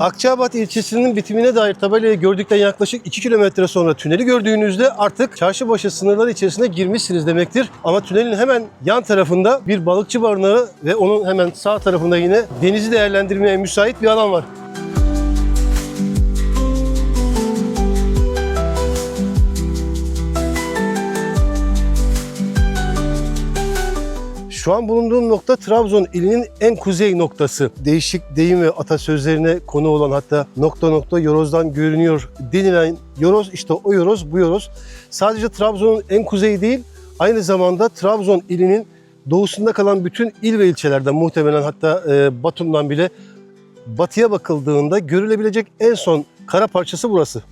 Akçabat ilçesinin bitimine dair tabelayı gördükten yaklaşık 2 kilometre sonra tüneli gördüğünüzde artık çarşıbaşı sınırları içerisine girmişsiniz demektir. Ama tünelin hemen yan tarafında bir balıkçı barınağı ve onun hemen sağ tarafında yine denizi değerlendirmeye müsait bir alan var. Şu an bulunduğum nokta Trabzon ilinin en kuzey noktası. Değişik deyim ve atasözlerine konu olan hatta nokta nokta Yoroz'dan görünüyor denilen Yoroz işte o Yoroz bu Yoroz. Sadece Trabzon'un en kuzeyi değil aynı zamanda Trabzon ilinin doğusunda kalan bütün il ve ilçelerden muhtemelen hatta e, Batum'dan bile batıya bakıldığında görülebilecek en son kara parçası burası.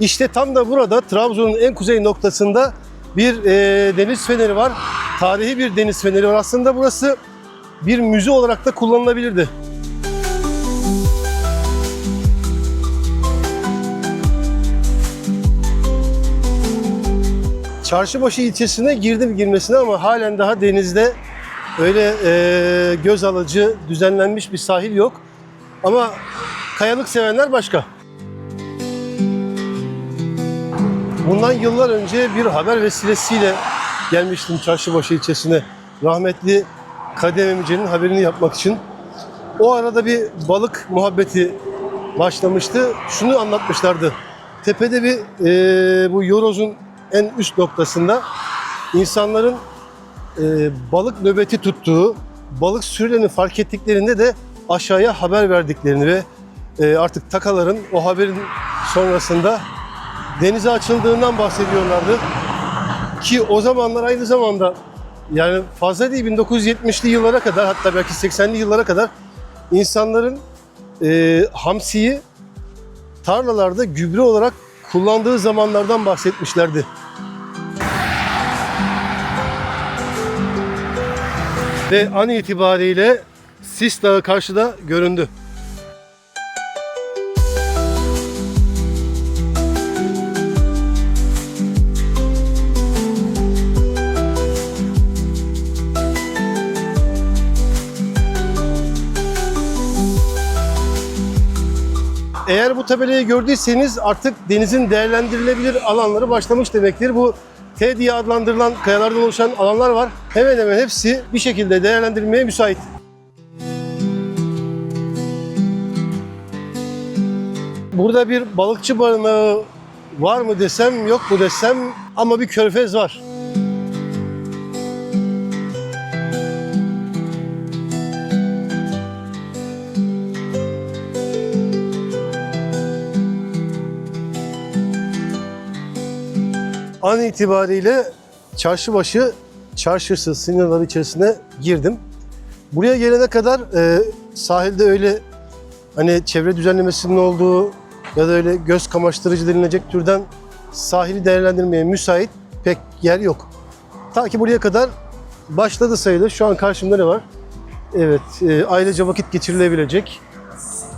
İşte tam da burada Trabzon'un en kuzey noktasında bir e, deniz feneri var. Tarihi bir deniz feneri var. Aslında burası bir müze olarak da kullanılabilirdi. Çarşıbaşı ilçesine girdim girmesine ama halen daha denizde öyle e, göz alıcı düzenlenmiş bir sahil yok. Ama kayalık sevenler başka. Bundan yıllar önce bir haber vesilesiyle gelmiştim Çarşıbaşı ilçesine. Rahmetli Kadem Emice'nin haberini yapmak için. O arada bir balık muhabbeti başlamıştı. Şunu anlatmışlardı. Tepede bir e, bu Yoroz'un en üst noktasında insanların e, balık nöbeti tuttuğu, balık sürülerini fark ettiklerinde de aşağıya haber verdiklerini ve e, artık takaların o haberin sonrasında denize açıldığından bahsediyorlardı. Ki o zamanlar aynı zamanda yani fazla değil 1970'li yıllara kadar hatta belki 80'li yıllara kadar insanların e, hamsiyi tarlalarda gübre olarak kullandığı zamanlardan bahsetmişlerdi. Ve an itibariyle Sis Dağı karşıda göründü. Eğer bu tabelayı gördüyseniz artık denizin değerlendirilebilir alanları başlamış demektir. Bu T diye adlandırılan kayalardan oluşan alanlar var. Hemen hemen hepsi bir şekilde değerlendirilmeye müsait. Burada bir balıkçı barınağı var mı desem yok mu desem ama bir körfez var. An itibariyle çarşıbaşı çarşısı sınırları içerisine girdim. Buraya gelene kadar e, sahilde öyle hani çevre düzenlemesinin olduğu ya da öyle göz kamaştırıcı denilecek türden sahili değerlendirmeye müsait pek yer yok. Ta ki buraya kadar başladı sayılır. Şu an karşımda ne var? Evet, e, ailece vakit geçirilebilecek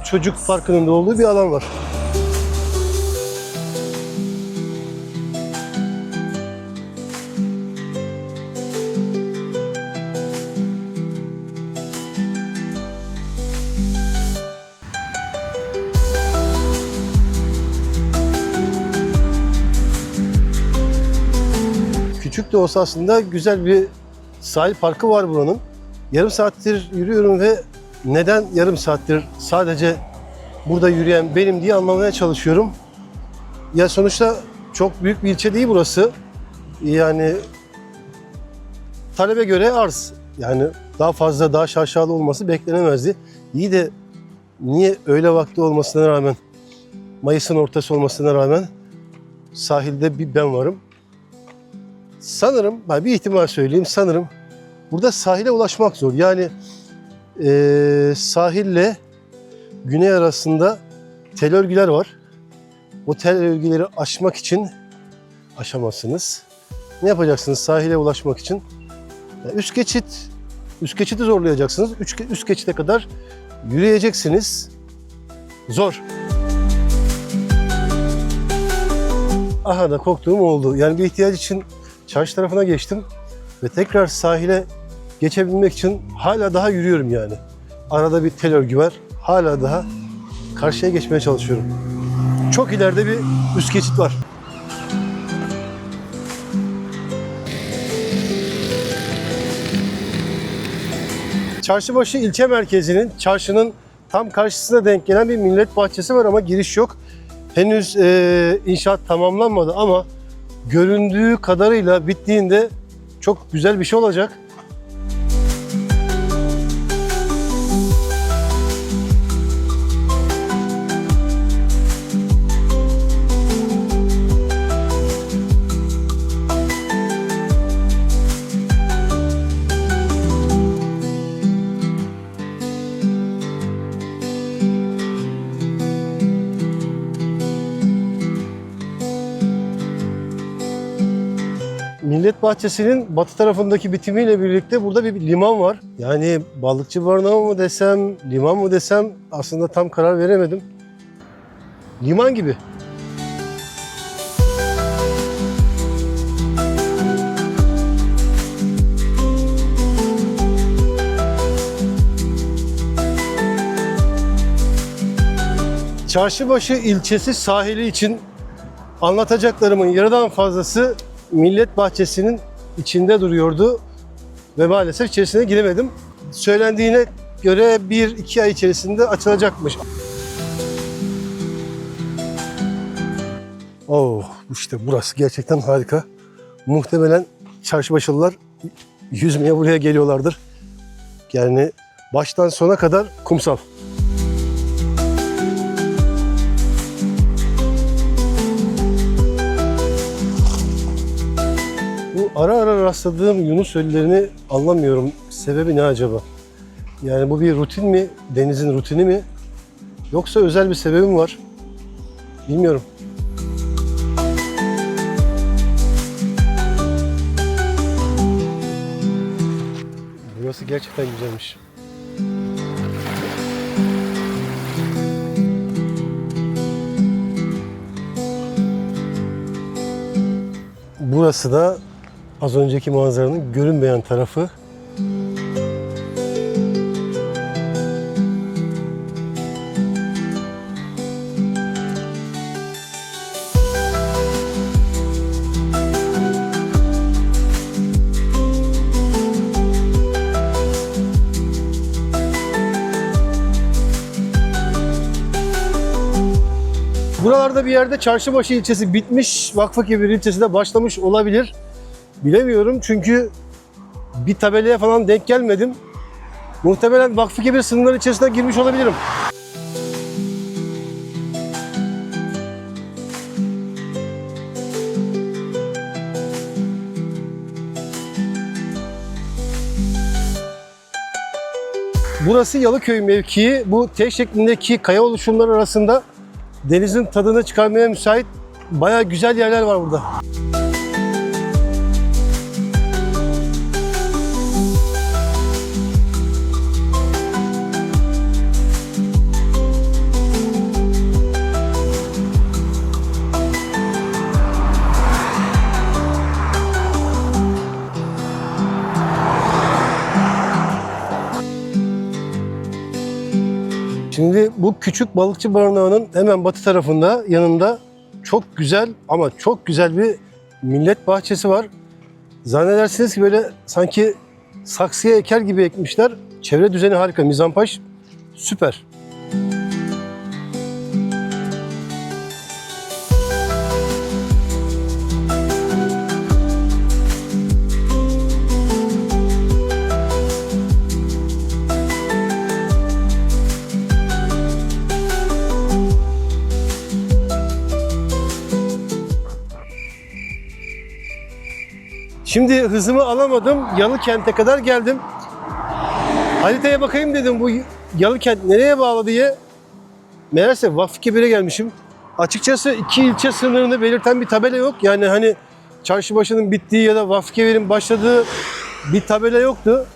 çocuk parkının da olduğu bir alan var. Küçük de olsa aslında güzel bir sahil parkı var buranın. Yarım saattir yürüyorum ve neden yarım saattir sadece burada yürüyen benim diye anlamaya çalışıyorum. Ya sonuçta çok büyük bir ilçe değil burası. Yani talebe göre arz. Yani daha fazla, daha şaşalı olması beklenemezdi. İyi de niye öğle vakti olmasına rağmen, Mayıs'ın ortası olmasına rağmen sahilde bir ben varım. Sanırım, ben bir ihtimal söyleyeyim, sanırım burada sahile ulaşmak zor. Yani eee, sahille güney arasında tel örgüler var. O tel örgüleri aşmak için aşamazsınız. Ne yapacaksınız sahile ulaşmak için? Ya Üst geçit, üst geçidi zorlayacaksınız. Üst, üst geçide kadar yürüyeceksiniz. Zor. Aha da korktuğum oldu. Yani bir ihtiyaç için çarşı tarafına geçtim ve tekrar sahile geçebilmek için hala daha yürüyorum yani. Arada bir tel örgü var. Hala daha karşıya geçmeye çalışıyorum. Çok ileride bir üst geçit var. Çarşıbaşı ilçe merkezinin, çarşının tam karşısına denk gelen bir millet bahçesi var ama giriş yok. Henüz e, inşaat tamamlanmadı ama göründüğü kadarıyla bittiğinde çok güzel bir şey olacak. Millet Bahçesi'nin batı tarafındaki bitimiyle birlikte burada bir liman var. Yani balıkçı barınağı mı desem, liman mı desem aslında tam karar veremedim. Liman gibi. Çarşıbaşı ilçesi sahili için anlatacaklarımın yarıdan fazlası Millet Bahçesi'nin içinde duruyordu ve maalesef içerisine giremedim. Söylendiğine göre bir iki ay içerisinde açılacakmış. Oh işte burası gerçekten harika. Muhtemelen çarşıbaşılılar yüzmeye buraya geliyorlardır. Yani baştan sona kadar kumsal. Ara ara rastladığım Yunus ölülerini anlamıyorum. Sebebi ne acaba? Yani bu bir rutin mi? Denizin rutini mi? Yoksa özel bir sebebi mi var? Bilmiyorum. Burası gerçekten güzelmiş. Burası da az önceki manzaranın görünmeyen tarafı. Buralarda bir yerde Çarşıbaşı ilçesi bitmiş, Vakfıkebir ilçesi de başlamış olabilir. Bilemiyorum çünkü bir tabelaya falan denk gelmedim. Muhtemelen Vakfıkebir sınırları içerisine girmiş olabilirim. Burası Yalıköy mevkii. Bu T şeklindeki kaya oluşumları arasında denizin tadını çıkarmaya müsait bayağı güzel yerler var burada. Şimdi bu küçük balıkçı barınağının hemen batı tarafında yanında çok güzel ama çok güzel bir millet bahçesi var. Zannedersiniz ki böyle sanki saksıya eker gibi ekmişler. Çevre düzeni harika, mizampaj süper. Şimdi hızımı alamadım. Yalıkent'e kadar geldim. Haritaya bakayım dedim bu Yalıkent nereye bağlı diye. Meğerse Vakfıkebir'e gelmişim. Açıkçası iki ilçe sınırını belirten bir tabela yok. Yani hani Çarşıbaşı'nın bittiği ya da Vakfıkebir'in başladığı bir tabela yoktu.